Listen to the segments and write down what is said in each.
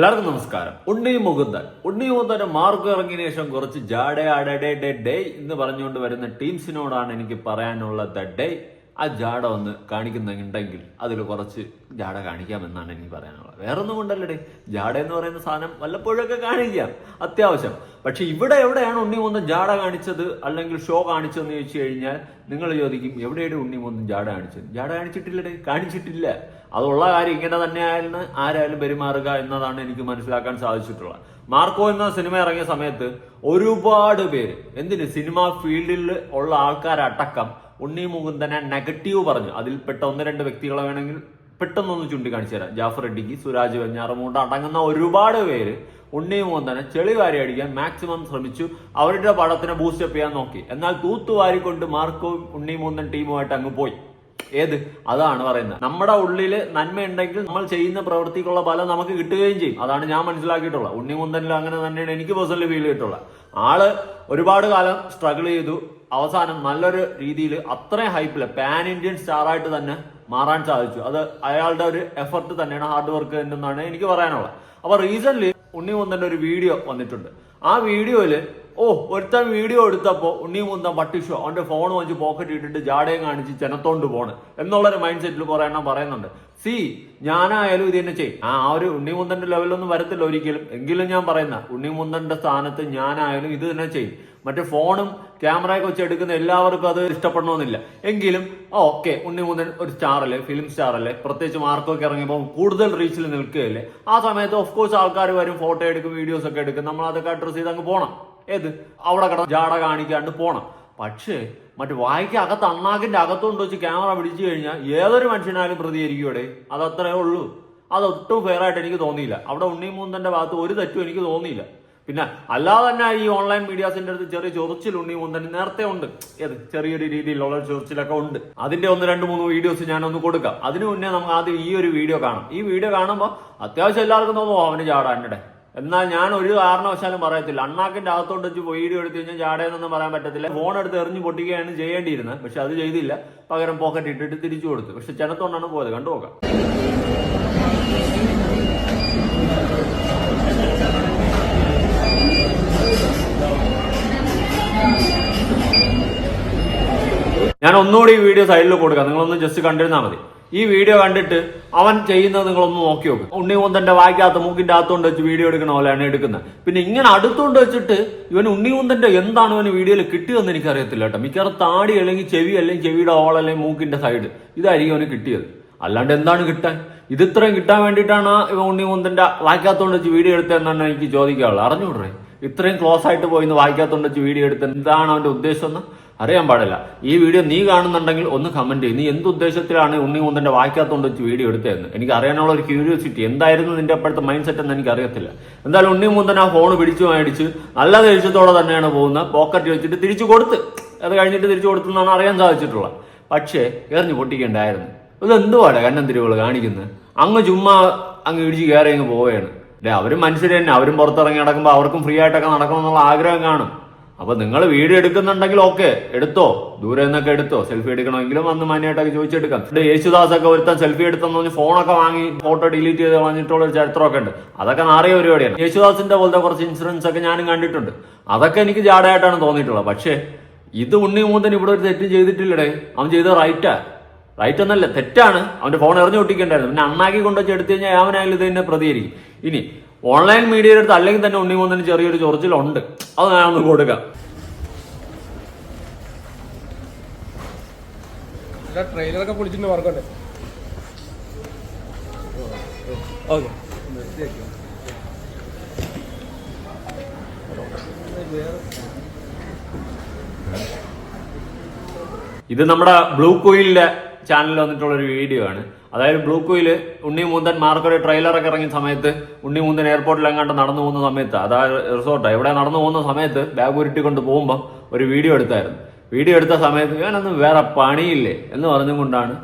എല്ലാവർക്കും നമസ്കാരം. ഉണ്ണി മുകുന്ദൻ. ഉണ്ണി മുകുന്ദന്റെ മാർക്ക് ഇറങ്ങിയ ശേഷം കുറച്ച് ജാഡേ ഡേ ഡേ ഡേ എന്ന് പറഞ്ഞുകൊണ്ട് വരുന്ന ടീംസിനോടാണ് എനിക്ക് പറയാനുള്ള ദ ഡേ. ആ ജാഡ ഒന്ന് കാണിക്കുന്നുണ്ടെങ്കിൽ അതിൽ കുറച്ച് ജാഡ കാണിക്കാമെന്നാണ് എനിക്ക് പറയാനുള്ളത്. വേറെ ഒന്നും കൊണ്ടല്ലേ ജാഡ എന്ന് പറയുന്ന സാധനം വല്ലപ്പോഴൊക്കെ കാണിക്കാം. അത്യാവശ്യം. പക്ഷെ ഇവിടെ എവിടെയാണ് ഉണ്ണി മുകുന്ദൻ ജാഡ കാണിച്ചത് അല്ലെങ്കിൽ ഷോ കാണിച്ചതെന്ന് ചോദിച്ചു കഴിഞ്ഞാൽ നിങ്ങൾ ചോദിക്കും എവിടെയാണ് ഉണ്ണി മുകുന്ദൻ ജാഡ കാണിച്ചത്? ജാഡ കാണിച്ചിട്ടില്ലടേ. കാണിച്ചിട്ടില്ല. അതുള്ള കാര്യം ഇങ്ങനെ തന്നെയായിരുന്നു ആരായാലും പെരുമാറുക എന്നതാണ് എനിക്ക് മനസ്സിലാക്കാൻ സാധിച്ചിട്ടുള്ളത്. മാർക്കോ എന്ന സിനിമ ഇറങ്ങിയ സമയത്ത് ഒരുപാട് പേര് എന്തിന് സിനിമ ഫീൽഡിൽ ഉള്ള ആൾക്കാരടക്കം ഉണ്ണി മുകുന്ദനെ നെഗറ്റീവ് പറഞ്ഞു. അതിൽപ്പെട്ട ഒന്ന് രണ്ട് വ്യക്തികളെ വേണമെങ്കിൽ പെട്ടെന്നൊന്ന് ചൂണ്ടിക്കാണിച്ചു തരാം. ജാഫർ റെഡ്ഡിക്ക് സുരാജ് വെഞ്ഞാറമൂണ്ട് അടങ്ങുന്ന ഒരുപാട് പേര് ഉണ്ണി മുകുന്ദനെ ചെളി വാരി അടിക്കാൻ മാക്സിമം ശ്രമിച്ചു. അവരുടെ പടത്തിനെ ബൂസ്റ്റപ്പ് ചെയ്യാൻ നോക്കി. എന്നാൽ തൂത്തുവാരിക്കൊണ്ട് മാർക്കോ ഉണ്ണി മുകുന്ദൻ ടീമുമായിട്ട് അങ്ങ് പോയി. ഏത്? അതാണ് പറയുന്നത്. നമ്മുടെ ഉള്ളിൽ നന്മയുണ്ടെങ്കിൽ നമ്മൾ ചെയ്യുന്ന പ്രവൃത്തിക്കുള്ള ഫലം നമുക്ക് കിട്ടുകയും ചെയ്യും. അതാണ് ഞാൻ മനസ്സിലാക്കിയിട്ടുള്ളത്. ഉണ്ണിമുന്തനിൽ അങ്ങനെ തന്നെയാണ് എനിക്ക് പേഴ്സണലി ഫീൽ ചെയ്തിട്ടുള്ളത്. ആൾ ഒരുപാട് കാലം സ്ട്രഗിൾ ചെയ്തു. അവസാനം നല്ലൊരു രീതിയിൽ അത്രയും ഹൈപ്പിൽ പാൻ ഇന്ത്യൻ സ്റ്റാറായിട്ട് തന്നെ മാറാൻ സാധിച്ചു. അത് അയാളുടെ ഒരു എഫർട്ട് തന്നെയാണ് ഹാർഡ് വർക്ക് എന്നാണ് എനിക്ക് പറയാനുള്ളത്. അപ്പൊ റീസെന്റ് ഉണ്ണി മുന്തന്റെ ഒരു വീഡിയോ വന്നിട്ടുണ്ട്. ആ വീഡിയോയിൽ ഓ ഒരുത്തൻ വീഡിയോ എടുത്തപ്പോൾ ഉണ്ണി മുന്തൻ പട്ടിഷോ അവന്റെ ഫോൺ വെച്ച് പോക്കറ്റ് ഇട്ടിട്ട് ജാടയും കാണിച്ച് ചെനത്തോണ്ട് പോണ്. എന്നുള്ളൊരു മൈൻഡ് സെറ്റിൽ കുറേ എണ്ണം പറയുന്നുണ്ട്. സി ഞാനായാലും ഇത് തന്നെ ചെയ്യും. ആ ഒരു ഉണ്ണിമുന്തന്റെ ലെവലൊന്നും വരത്തില്ല ഒരിക്കലും. എങ്കിലും ഞാൻ പറയുന്ന ഉണ്ണിമുന്തന്റെ സ്ഥാനത്ത് ഞാനായാലും ഇത് തന്നെ ചെയ്യും. മറ്റേ ഫോണും ക്യാമറയൊക്കെ വെച്ച് എടുക്കുന്ന എല്ലാവർക്കും അത് ഇഷ്ടപ്പെടണമെന്നില്ല. എങ്കിലും ഓക്കെ ഉണ്ണിമുന്തൻ ഒരു സ്റ്റാർ അല്ലേ ഫിലിം സ്റ്റാർ അല്ലേ പ്രത്യേകിച്ച് മാർക്കൊക്കെ ഇറങ്ങിയപ്പോൾ കൂടുതൽ റീച്ചിൽ നിൽക്കുകയല്ലേ ആ സമയത്ത് ഓഫ് കോഴ്സ് ആൾക്കാർ വരും ഫോട്ടോ എടുക്കും വീഡിയോസ് ഒക്കെ എടുക്കും. നമ്മൾ അതൊക്കെ അഡ്രസ് ചെയ്ത് അങ്ങ് പോകണം ഏത്? അവിടെ കിടന്ന് ജാട കാണിക്കാണ്ട് പോണം. പക്ഷേ മറ്റു വായിക്ക് അകത്ത് അണ്ണാക്കിന്റെ അകത്തോണ്ട് വെച്ച് ക്യാമറ പിടിച്ചു കഴിഞ്ഞാൽ ഏതൊരു മനുഷ്യനായാലും പ്രതികരിക്കൂടെ അത് അത്രേ ഉള്ളൂ. അതൊട്ടും ഫെയർ ആയിട്ട് എനിക്ക് തോന്നിയില്ല. അവിടെ ഉണ്ണിമൂന്തന്റെ ഭാഗത്ത് ഒരു തെറ്റും എനിക്ക് തോന്നിയില്ല. പിന്നെ അല്ലാതെ തന്നെ ഈ ഓൺലൈൻ മീഡിയാസിന്റെ അടുത്ത് ചെറിയ ചൊറിച്ചിൽ ഉണ്ണി മുന്തൻ നേരത്തെ ഉണ്ട്. ഏത്? ചെറിയൊരു രീതിയിലുള്ള ചൊറിച്ചിലൊക്കെ ഉണ്ട്. അതിന്റെ ഒന്ന് രണ്ട് മൂന്ന് വീഡിയോസ് ഞാൻ ഒന്ന് കൊടുക്കാം. അതിനു മുന്നേ നമുക്ക് ആദ്യം ഈ ഒരു വീഡിയോ കാണാം. ഈ വീഡിയോ കാണുമ്പോൾ അത്യാവശ്യം എല്ലാവർക്കും തോന്നുമോ അവന് ചാടാനിടെ എന്നാൽ ഞാൻ ഒരു കാരണവശാലും പറയത്തില്ല. അണ്ണാക്കിന്റെ അകത്തോട്ട് വെച്ച് വീഡിയോ എടുത്തു കഴിഞ്ഞാൽ ജാടയെന്നൊന്നും പറയാൻ പറ്റത്തില്ല. ഫോൺ എടുത്ത് എറിഞ്ഞു പൊട്ടിക്കുകയാണ് ചെയ്യേണ്ടിയിരുന്നത്. പക്ഷെ അത് ചെയ്തില്ല. പകരം പോക്കറ്റ് ഇട്ടിട്ട് തിരിച്ചു കൊടുത്തു. പക്ഷെ ചെനത്തോണ്ടാണ് പോയത്. കണ്ടു നോക്കാം. ഞാൻ ഒന്നുകൂടി ഈ വീഡിയോ സൈഡിൽ കൊടുക്കാം. നിങ്ങളൊന്ന് ജസ്റ്റ് കണ്ടിരുന്നാൽ മതി. ഈ വീഡിയോ കണ്ടിട്ട് അവൻ ചെയ്യുന്നത് നിങ്ങളൊന്ന് നോക്കി നോക്ക്. ഉണ്ണിമുന്തന്റെ വായിക്കകത്ത് മൂക്കിന്റെ അകത്തോണ്ട് വെച്ച് വീഡിയോ എടുക്കണ പോലെയാണ് എടുക്കുന്നത്. പിന്നെ ഇങ്ങനെ അടുത്തോണ്ട് വെച്ചിട്ട് ഇവൻ ഉണ്ണിമുന്തന്റെ എന്താണ് ഇവന് വീഡിയോയിൽ കിട്ടിയതെന്ന് എനിക്കറിയത്തില്ല കേട്ടോ. മിക്കവാറും താടി അല്ലെങ്കിൽ ചെവി അല്ലെങ്കിൽ ചെവിയുടെ ഓൾ അല്ലെങ്കിൽ മൂക്കിന്റെ സൈഡ് ഇതായിരിക്കും അവന് കിട്ടിയത്. അല്ലാണ്ട് എന്താണ് കിട്ടാൻ? ഇത് ഇത്രയും കിട്ടാൻ വേണ്ടിയിട്ടാണ് ഇവൻ ഉണ്ണിമുന്തന്റെ വായിക്കാത്തോണ്ട് വെച്ച് വീഡിയോ എടുത്തതെന്നാണ് എനിക്ക് ചോദിക്കാനുള്ളത്. അറിഞ്ഞുവിടേ ഇത്രയും ക്ലോസ് ആയിട്ട് പോയി വായിക്കാത്തോണ്ട് വെച്ച് വീഡിയോ എടുത്തത് എന്താണ് അവന്റെ ഉദ്ദേശം എന്ന് അറിയാൻ പാടില്ല. ഈ വീഡിയോ നീ കാണുന്നുണ്ടെങ്കിൽ ഒന്ന് കമന്റ് ചെയ്യും. നീ എന്ത് ഉദ്ദേശത്തിലാണ് ഉണ്ണി മുന്തന്റെ വായിക്കാത്തോണ്ട് വെച്ച് വീഡിയോ എടുത്തതെന്ന്? എനിക്ക് അറിയാനുള്ള ഒരു ക്യൂരിയോസിറ്റി എന്തായിരുന്നു നിന്റെ അപ്പോഴത്തെ മൈൻഡ് സെറ്റ് എന്ന് എനിക്ക് അറിയത്തില്ല. എന്തായാലും ഉണ്ണി മുന്തൻ ആ ഫോൺ പിടിച്ചു മേടിച്ച് നല്ല ദേഷ്യത്തോടെ തന്നെയാണ് പോകുന്നത്. പോക്കറ്റ് വെച്ചിട്ട് തിരിച്ചു കൊടുത്ത്. അത് കഴിഞ്ഞിട്ട് തിരിച്ചു കൊടുത്തെന്നാണ് അറിയാൻ സാധിച്ചിട്ടുള്ളത്. പക്ഷേ എറിഞ്ഞു പൊട്ടിക്കണ്ടായിരുന്നു. ഇത് എന്തുവാടെ കണ്ണൻ തിരിവുകൾ കാണിക്കുന്നത് അങ്ങ് ചുമ്മാ അങ്ങ് ഇടിച്ച് കയറി അങ്ങ് പോവുകയാണ് അല്ലെ അവരും മനുഷ്യർ തന്നെ. അവരും പുറത്തിറങ്ങി നടക്കുമ്പോൾ അവർക്കും ഫ്രീ ആയിട്ടൊക്കെ നടക്കണം എന്നുള്ള ആഗ്രഹം കാണും. അപ്പൊ നിങ്ങൾ വീഡിയോ എടുക്കുന്നുണ്ടെങ്കിൽ ഓക്കെ എടുത്തോ. ദൂരെ നിന്നൊക്കെ എടുത്തോ. സെൽഫി എടുക്കണമെങ്കിലും അന്ന് മാന്യമായിട്ടൊക്കെ ചോദിച്ചെടുക്കാം. യേശുദാസ് ഒക്കെ ഒരുത്തൻ സെൽഫി എടുത്തെന്ന് പറഞ്ഞ് ഫോണൊക്കെ വാങ്ങി ഫോട്ടോ ഡിലീറ്റ് ചെയ്ത് കളഞ്ഞിട്ടുള്ള ഒരു ചരിത്രമൊക്കെ ഉണ്ട്. അതൊക്കെ നാറിയ പരിപാടിയാണ്. യേശുദാസിന്റെ പോലത്തെ കുറച്ച് ഇൻഷുറൻസ് ഒക്കെ ഞാനും കണ്ടിട്ടുണ്ട്. അതൊക്കെ എനിക്ക് ജാടയായിട്ടാണ് തോന്നിയിട്ടുള്ളത്. പക്ഷേ ഇത് ഉണ്ണി മൂന്തൻ ഇവിടെ ഒരു തെറ്റ് ചെയ്തിട്ടില്ലടേ. അവൻ ചെയ്ത റൈറ്റാ റൈറ്റ് ഒന്നല്ല തെറ്റാണ്. അവന്റെ ഫോൺ എറിഞ്ഞു പൊട്ടിക്കണ്ടായിരുന്നു പിന്നെ അണ്ണാക്കി കൊണ്ടുവച്ച് എടുത്തു കഴിഞ്ഞാൽ അവനായാലും ഇത് തന്നെ പ്രതികരിക്കും. ഇനി ഓൺലൈൻ മീഡിയയുടെ അടുത്ത് അല്ലെങ്കിൽ തന്നെ ഉണ്ണി മൂന്നതിന് ചെറിയൊരു ചൊറിച്ചിലുണ്ട്. അത് ഞാൻ ഒന്ന് കൊടുക്കാം. ട്രെയിലറൊക്കെ പൊളിച്ചിട്ട് വർക്കുണ്ട് ഓക്കെ. ഇത് നമ്മുടെ ബ്ലൂ കോയിലിന്റെ ചാനലിൽ വന്നിട്ടുള്ള ഒരു വീഡിയോ ആണ്. അതായത് ബ്ലൂ ഉണ്ണി മൂന്തൻ മാർക്കൊരു ട്രെയിലറൊക്കെ ഇറങ്ങിയ സമയത്ത് ഉണ്ണി മൂന്തൻ എയർപോർട്ടിൽ എങ്ങാണ്ട് നടന്നു പോകുന്ന സമയത്ത് അതായത് റിസോർട്ട് ഇവിടെ നടന്നു പോകുന്ന സമയത്ത് ബാഗ് ഉരുട്ടിക്കൊണ്ട് പോകുമ്പോൾ ഒരു വീഡിയോ എടുത്തായിരുന്നു. വീഡിയോ എടുത്ത സമയത്ത് ഞാനൊന്നും വേറെ പണിയില്ലേ എന്ന് പറഞ്ഞുകൊണ്ടാണ്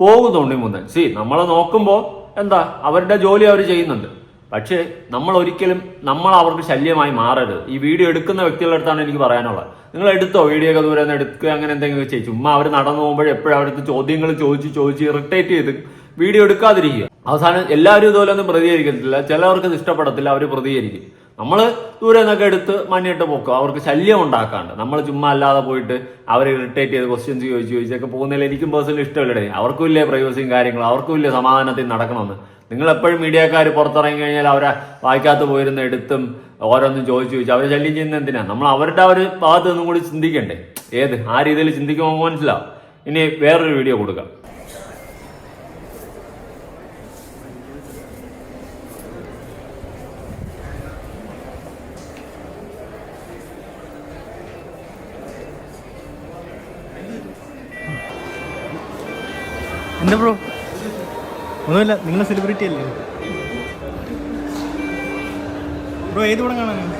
പോകുന്നത് ഉണ്ണി മൂന്തൻ. സി നമ്മളെ നോക്കുമ്പോൾ എന്താ അവരുടെ ജോലി അവർ ചെയ്യുന്നുണ്ട്. പക്ഷേ നമ്മൾ ഒരിക്കലും നമ്മൾ അവർക്ക് ശല്യമായി മാറരുത്. ഈ വീഡിയോ എടുക്കുന്ന വ്യക്തികളുടെ അടുത്താണ് എനിക്ക് പറയാനുള്ളത്. നിങ്ങൾ എടുത്തോ വീഡിയോ ഒക്കെ ദൂരെ എടുക്കുക അങ്ങനെ എന്തെങ്കിലും ചെയ്യും. ചുമ്മാ അവർ നടന്നു പോകുമ്പോൾ എപ്പോഴും അവിടുത്തെ ചോദ്യങ്ങൾ ചോദിച്ച് ചോദിച്ച് ഇറിറ്റേറ്റ് ചെയ്ത് വീഡിയോ എടുക്കാതിരിക്കുക. അവസാനം എല്ലാവരും ഇതുപോലെ ഒന്നും പ്രതികരിക്കത്തില്ല. ചിലവർക്ക് ഇഷ്ടപ്പെടത്തില്ല അവർ പ്രതികരിക്കും. നമ്മൾ ദൂരെ നിന്നൊക്കെ എടുത്ത് മഞ്ഞിട്ട് പോക്കും. അവർക്ക് ശല്യം ഉണ്ടാക്കാണ്ട്. നമ്മൾ ചുമ്മാ അല്ലാതെ പോയിട്ട് അവരെ ഇറിറ്റേറ്റ് ചെയ്ത് ക്വസ്റ്റ്യൻസ് ചോദിച്ച് ചോദിച്ചൊക്കെ പോകുന്നതിൽ എനിക്കും പേഴ്സണലി ഇഷ്ടമില്ലടേ. അവർക്കും ഇല്ലേ പ്രൈവസിയും കാര്യങ്ങളും? അവർക്കും ഇല്ലേ സമാധാനത്തിൽ നടക്കണമെന്ന്? നിങ്ങൾ എപ്പോഴും മീഡിയക്കാർ പുറത്തിറങ്ങി കഴിഞ്ഞാൽ അവരെ വായിക്കാത്ത പോയിരുന്ന എടുത്തും ഓരോന്നും ചോദിച്ചു ചോദിച്ചു അവരെ ശല്യം ചെയ്യുന്ന എന്തിനാണ് നമ്മൾ അവരുടെ ആ ഒരു ഭാഗത്ത് നിന്നും കൂടി ചിന്തിക്കണ്ടേ? ഏത്? ആ രീതിയിൽ ചിന്തിക്കുമ്പോൾ മനസ്സിലാവും. ഇനി വേറൊരു വീഡിയോ കൊടുക്കാം. എന്താ ബ്രോ? ഒന്നുമില്ല നിങ്ങൾ സെലിബ്രിറ്റി അല്ലേ? ബ്രോ ഏത് പടം കാണാനാണ്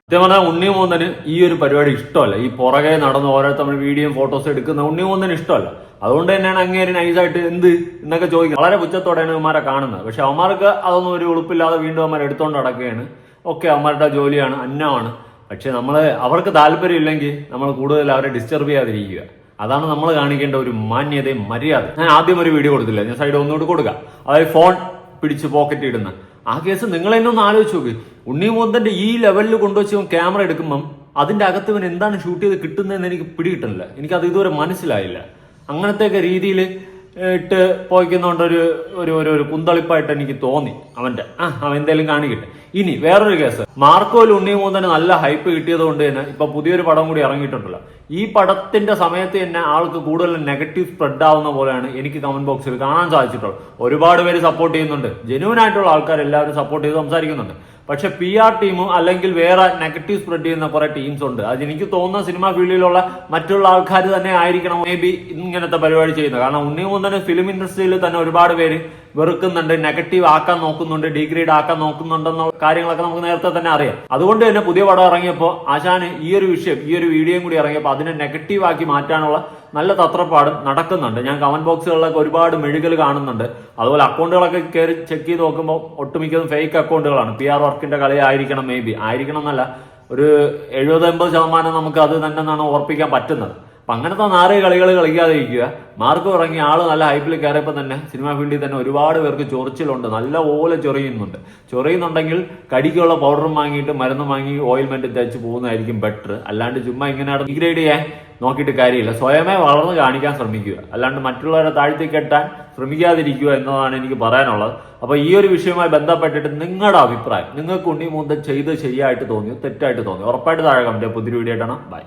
സത്യം പറഞ്ഞാൽ ഉണ്ണിമൂന്നന് ഈ ഒരു പരിപാടി ഇഷ്ടമല്ല. ഈ പുറകെ നടന്ന് ഓരോരുത്തർ വീഡിയോയും ഫോട്ടോസും എടുക്കുന്ന ഉണ്ണി ഉണ്ണിമൂന്നന് ഇഷ്ടമല്ല. അതുകൊണ്ട് തന്നെയാണ് അങ്ങേര് നൈസായിട്ട് എന്ത് എന്നൊക്കെ ചോദിക്കുന്നത്. വളരെ പുച്ഛത്തോടെയാണ് അവന്മാരെ കാണുന്നത്. പക്ഷെ അവന്മാർക്ക് അതൊന്നും ഒരു ഉളുപ്പില്ലാതെ വീണ്ടും അവന്മാർ എടുത്തോണ്ട് നടക്കുകയാണ്. ഓക്കെ അവന്മാരുടെ ജോലിയാണ് അന്നമാണ്. പക്ഷെ നമ്മൾ അവർക്ക് താല്പര്യമില്ലെങ്കിൽ നമ്മൾ കൂടുതൽ അവരെ ഡിസ്റ്റർബ് ചെയ്യാതിരിക്കുക. അതാണ് നമ്മൾ കാണിക്കേണ്ട ഒരു മാന്യതയും മര്യാദ ഞാൻ ആദ്യം ഒരു വീഡിയോ കൊടുത്തില്ല. ഞാൻ സൈഡ് ഒന്നുകൂടി കൊടുക്കുക അതായത് ഫോൺ പിടിച്ച് പോക്കറ്റ് ഇടുന്ന. ആ കേസ് നിങ്ങൾ എന്നെ ഒന്ന് ആലോചിച്ച് നോക്ക്. ഉണ്ണി ഉണ്ണിമൂന്തന്റെ ഈ ലെവലിൽ കൊണ്ടുവച്ച് ക്യാമറ എടുക്കുമ്പം അതിന്റെ അകത്ത് ഇവൻ എന്താണ് ഷൂട്ട് ചെയ്ത് കിട്ടുന്നതെന്ന് എനിക്ക് പിടികിട്ടുന്നില്ല. എനിക്ക് അത് ഇതുവരെ മനസ്സിലായില്ല. അങ്ങനത്തെ രീതിയിൽ ഇട്ട് പോയിക്കുന്നതുകൊണ്ട് ഒരു ഒരു ഒരു കുന്തളിപ്പായിട്ട് എനിക്ക് തോന്നി അവന്റെ. ആ അവൻ എന്തായാലും കാണിക്കട്ടെ. ഇനി വേറൊരു കേസ്. മാർക്കോയിൽ ഉണ്ണിമൂന്തന് നല്ല ഹൈപ്പ് കിട്ടിയത് കൊണ്ട് തന്നെ ഇപ്പൊ പുതിയൊരു പടം കൂടി ഇറങ്ങിയിട്ടുണ്ടല്ലോ. ഈ പടത്തിന്റെ സമയത്ത് തന്നെ ആൾക്ക് കൂടുതൽ നെഗറ്റീവ് സ്പ്രെഡ് ആവുന്ന പോലെയാണ് എനിക്ക് കമന്റ് ബോക്സിൽ കാണാൻ സാധിച്ചിട്ടുള്ളത്. ഒരുപാട് പേര് സപ്പോർട്ട് ചെയ്യുന്നുണ്ട്. ജെന്യൂൻ ആയിട്ടുള്ള ആൾക്കാർ എല്ലാവരും സപ്പോർട്ട് ചെയ്ത് സംസാരിക്കുന്നുണ്ട്. പക്ഷെ പി ആർ ടീമും അല്ലെങ്കിൽ വേറെ നെഗറ്റീവ് സ്പ്രെഡ് ചെയ്യുന്ന കുറെ ടീംസ് ഉണ്ട്. അത് എനിക്ക് തോന്നുന്ന സിനിമാ ഫീൽഡിലുള്ള മറ്റുള്ള ആൾക്കാർ തന്നെ ആയിരിക്കണം. മേ ബി ഇങ്ങനത്തെ പരിപാടി ചെയ്യുന്നത്. കാരണം ഉണ്ണി ഉണ്ണിമൂന്നന് ഫിലിം ഇൻഡസ്ട്രിയിൽ തന്നെ ഒരുപാട് പേര് വെറുക്കുന്നുണ്ട് നെഗറ്റീവ് ആക്കാൻ നോക്കുന്നുണ്ട് ഡിഗ്രേഡ് ആക്കാൻ നോക്കുന്നുണ്ടെന്ന കാര്യങ്ങളൊക്കെ നമുക്ക് നേരത്തെ തന്നെ അറിയാം. അതുകൊണ്ട് തന്നെ പുതിയ പടം ഇറങ്ങിയപ്പോൾ ആശാന് ഈ ഒരു വിഷയം ഈ ഒരു വീഡിയോയും കൂടി ഇറങ്ങിയപ്പോൾ അതിനെ നെഗറ്റീവ് ആക്കി മാറ്റാനുള്ള നല്ല തത്രപ്പാടും നടക്കുന്നുണ്ട്. ഞാൻ കമന്റ് ബോക്സുകളിലൊക്കെ ഒരുപാട് മെഴുകൽ കാണുന്നുണ്ട്. അതുപോലെ അക്കൗണ്ടുകളൊക്കെ കയറി ചെക്ക് ചെയ്ത് നോക്കുമ്പോൾ ഒട്ടുമിക്കതും ഫേക്ക് അക്കൗണ്ടുകളാണ്. പി ആർ വർക്കിന്റെ കളി ആയിരിക്കണം മേ ബി ആയിരിക്കണം എന്നല്ല ഒരു എഴുപത് എൺപത് ശതമാനം നമുക്ക് അത് തന്നെ എന്നാണ് ഓർപ്പിക്കാൻ പറ്റുന്നത്. അപ്പൊ അങ്ങനത്തെ നാറ് കളികൾ കളിക്കാതിരിക്കുക. മാർക്ക് ഇറങ്ങിയ ആൾ നല്ല ഹൈപ്പിൽ കയറിയപ്പോൾ തന്നെ സിനിമാ ഫീൽഡിൽ തന്നെ ഒരുപാട് പേർക്ക് ചൊറിച്ചിലുണ്ട്. നല്ല പോലെ ചൊറിയുന്നുണ്ട്. ചൊറിയുന്നുണ്ടെങ്കിൽ കടിക്കുള്ള പൗഡറും വാങ്ങിയിട്ട് മരുന്ന് വാങ്ങി ഓയിൽമെന്റ് തേച്ച് പോകുന്നതായിരിക്കും ബെറ്റർ അല്ലാണ്ട് ചുമ്മാ ഇങ്ങനെ ഡിഗ്രേഡ് ചെയ്യാൻ നോക്കിയിട്ട് കാര്യമില്ല. സ്വയമേ വളർന്ന് കാണിക്കാൻ ശ്രമിക്കുക. അല്ലാണ്ട് മറ്റുള്ളവരെ താഴ്ത്തി കെട്ടാൻ ശ്രമിക്കാതിരിക്കുക എന്നതാണ് എനിക്ക് പറയാനുള്ളത്. അപ്പോൾ ഈ ഒരു വിഷയവുമായി ബന്ധപ്പെട്ടിട്ട് നിങ്ങളുടെ അഭിപ്രായം. നിങ്ങൾക്ക് ഉണ്ണി മൂന്തൻ ചെയ്ത് ശരിയായിട്ട് തോന്നിയോ തെറ്റായിട്ട് തോന്നിയോ? ഉറപ്പായിട്ട് താഴെ കമന്റ് പുതിയ വീഡിയോ ആയിട്ടാണ് ബൈ